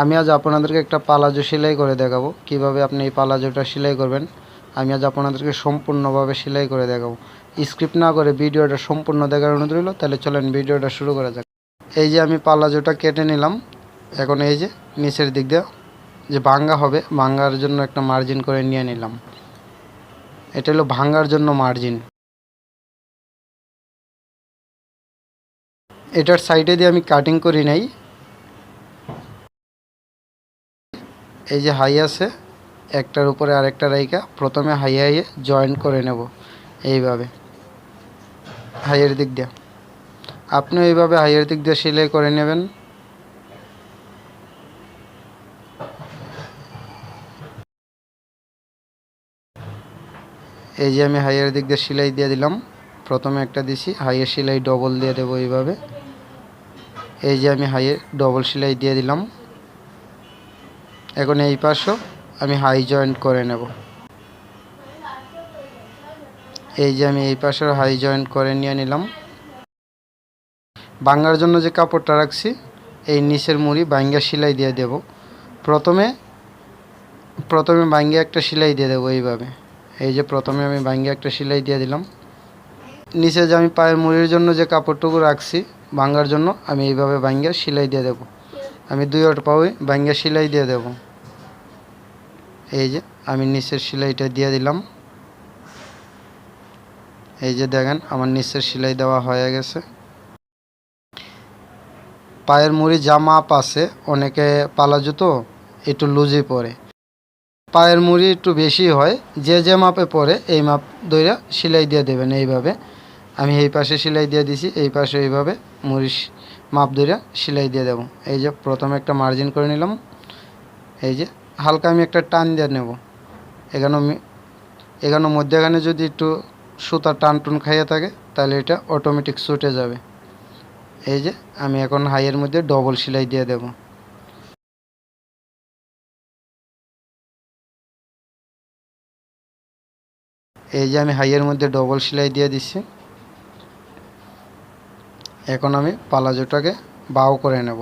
আমি আজ আপনাদেরকে একটা পালাজো সেলাই করে দেখাবো। কীভাবে আপনি এই পালাজোটা সেলাই করবেন, আমি আজ আপনাদেরকে সম্পূর্ণভাবে সেলাই করে দেখাবো। স্ক্রিপ্ট না করে ভিডিওটা সম্পূর্ণ দেখার অনুরোধ রইল, তাহলে চলেন ভিডিওটা শুরু করা যাক। এই যে আমি পালাজোটা কেটে নিলাম, এখন এই যে নিচের দিক দিয়ে যে ভাঙ্গা হবে, ভাঙ্গার জন্য একটা মার্জিন করে নিয়ে নিলাম। এটা হলো ভাঙ্গার জন্য মার্জিন এটার সাইডে দিয়ে আমি কাটিং করি নাই। এই যে হাই আছে, একটার উপরে আরেকটা রাইকা প্রথমে হাই হাইয়ে জয়েন করে নেব এইভাবে। হাইয়ের দিক দিয়ে। আপনি এইভাবে হাইয়ের দিক দিয়ে সেলাই করে নেবেন। এই যে আমি হাইয়ের দিক দিয়ে সেলাই দিয়ে দিলাম। প্রথমে একটা দিছি, হাইয়ের সেলাই ডবল দিয়ে দেবো এইভাবে। এই যে আমি হাইয়ের ডবল সেলাই দিয়ে দিলাম। এখন এই পাশও আমি হাই জয়েন্ট করে নেব। এই যে আমি এই পাশেও হাই জয়েন্ট করে নিয়ে নিলাম। বাঙ্গার জন্য যে কাপড়টা রাখছি, এই নিচের মুড়ি বাঙ্গা সেলাই দিয়ে দেব। প্রথমে প্রথমে বাঙ্গে একটা সেলাই দিয়ে দেবো এইভাবে। এই যে প্রথমে আমি বাঙ্গে একটা সেলাই দিয়ে দিলাম। নিচে যে আমি পায়ের মুড়ির জন্য যে কাপড়টুকু রাখছি, ভাঙ্গার জন্য আমি এইভাবে বাঙ্গে সেলাই দিয়ে দেবো। আমি দুই পাওয়ে বাঙ্গে সেলাই দিয়ে দেবো। এই যে, আমি নিচের সেলাইটা দিয়ে দিলাম। এই যে দেখেন, আমার নিচের সেলাই দেওয়া হয়ে গেছে। পায়ের মুড়ি যা মাপ আছে, অনেকে পালা জুতো একটু লুজে পরে। পায়ের মুড়ি একটু বেশি হয়, যে যে মাপে পরে, এই মাপ দইরা সেলাই দিয়ে দেবেন এইভাবে। আমি এই পাশে সেলাই দিয়ে দিছি, এই পাশে এইভাবে মুড়ি মাপ দইরা সেলাই দিয়ে দেবো। এই যে, প্রথমে একটা মার্জিন করে নিলাম। এই যে হালকা আমি একটা টান দিয়ে নেব। এখানে এখানে মধ্যেখানে যদি একটু সুতা টান টুন খাইয়ে থাকে, তাহলে এটা অটোমেটিক ছুটে যাবে। এই যে, আমি এখন হাইয়ের মধ্যে ডবল সেলাই দিয়ে দেব। এই যে আমি হাইয়ের মধ্যে ডবল সেলাই দিয়ে দিচ্ছি। এখন আমি পালাজোটাকে বাও করে নেব।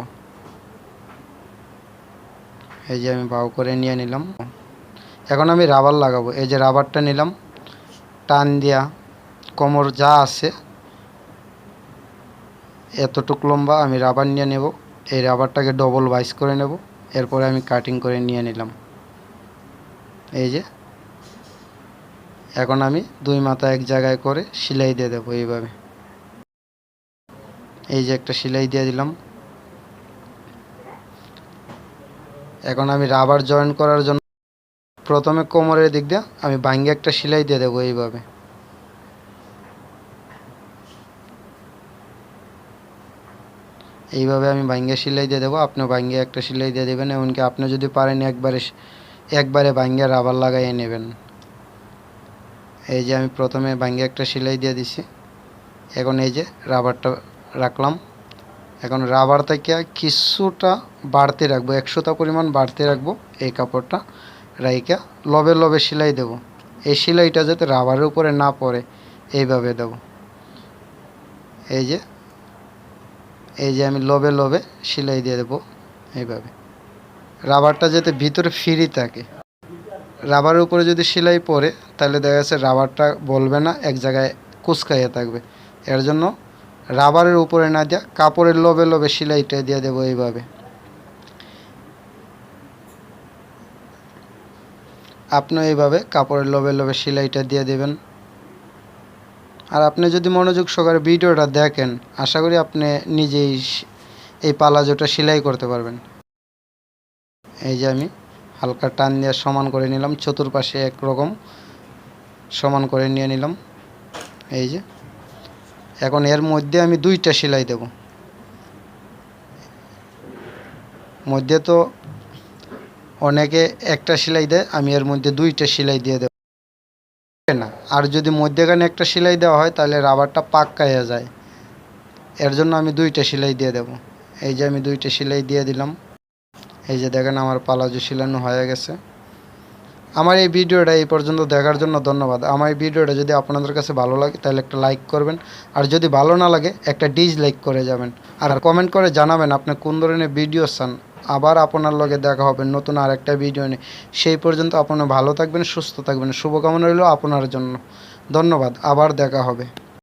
এই যে আমি বাউ করে নিয়ে নিলাম। এখন আমি রাবার লাগাবো। এই যে রাবারটা নিলাম, টান দিয়া কোমর যা আছে, এতটুক লম্বা আমি রাবার নিয়ে নেব। এই রাবারটাকে ডবল বাইস করে নেব। এরপরে আমি কাটিং করে নিয়ে নিলাম। এই যে, এখন আমি দুই মাথা এক জায়গায় করে সেলাই দিয়ে দেবো এইভাবে। এই যে একটা সেলাই দিয়ে দিলাম। এখন আমি রাবার জয়েন করার জন্য প্রথমে কোমরের দিক দিয়ে আমি ভাঙ্গে একটা সেলাই দিয়ে দেবো এইভাবে। এইভাবে আমি ভাঙ্গে সেলাই দিয়ে দেবো আপনি ভাঙ্গে একটা সেলাই দিয়ে দেবেন, এমনকি আপনি যদি পারেন একবারে একবারে ভাঙ্গে রাবার লাগাইয়ে নেবেন। এই যে আমি প্রথমে ভাঙ্গে একটা সেলাই দিয়ে দিছি, এখন এই যে রাবারটা রাখলাম। এখন রাবার থেকে কিছুটা বাড়তে রাখব, একশোটা পরিমাণ বাড়তে রাখব এই কাপড়টা রাইকা লবে লবে সেলাই দেব। এই সেলাইটা যাতে রাবারের উপরে না পড়ে, এইভাবে দেব। এই যে এই যে আমি লবে লবে সেলাই দিয়ে দেবো এইভাবে। রাবারটা যাতে ভিতরে ফ্রি থাকে। রাবারের উপরে যদি সেলাই পড়ে, তাহলে দেখা যাচ্ছে রাবারটা বলবে না, এক জায়গায় কুচকাইয়ে থাকবে। এর জন্য রাবারের উপরে না দেওয়া কাপড়ের লবে লবে সেলাইটা দিয়ে দেবো এইভাবে। আপনি এইভাবে কাপড়ের লবে লবে সেলাইটা দিয়ে দেবেন। আর আপনি যদি মনোযোগ সহকারে ভিডিওটা দেখেন, আশা করি আপনি নিজেই এই পালাজোটা সেলাই করতে পারবেন। এই যে আমি হালকা টান দিয়ে সমান করে নিলাম, চতুর্পাশে একরকম সমান করে নিয়ে নিলাম। এই যে এখন এর মধ্যে আমি দুইটা সেলাই দেব। মধ্যে তো অনেকে একটা সেলাই দেয়, আমি এর মধ্যে দুইটা সেলাই দিয়ে দেব। না, আর যদি মধ্যেখানে একটা সেলাই দেওয়া হয়, তাহলে রাবারটা পাক্কাইয়া যায়। এর জন্য আমি দুইটা সেলাই দিয়ে দেব। এই যে আমি দুইটা সেলাই দিয়ে দিলাম। এই যে দেখেন আমার পালাজু সেলানো হয়ে গেছে। আমার এই ভিডিওটা এই পর্যন্ত দেখার জন্য ধন্যবাদ। আমার এই ভিডিওটা যদি আপনাদের কাছে ভালো লাগে, তাহলে একটা লাইক করবেন। আর যদি ভালো না লাগে, একটা ডিসলাইক করে যাবেন। আর কমেন্ট করে জানাবেন আপনি কোন ধরনের ভিডিও চান। আবার আপনার লগে দেখা হবে নতুন আর একটা ভিডিও নিয়ে। সেই পর্যন্ত আপনারা ভালো থাকবেন, সুস্থ থাকবেন। শুভকামনা রইল আপনার জন্য। ধন্যবাদ, আবার দেখা হবে।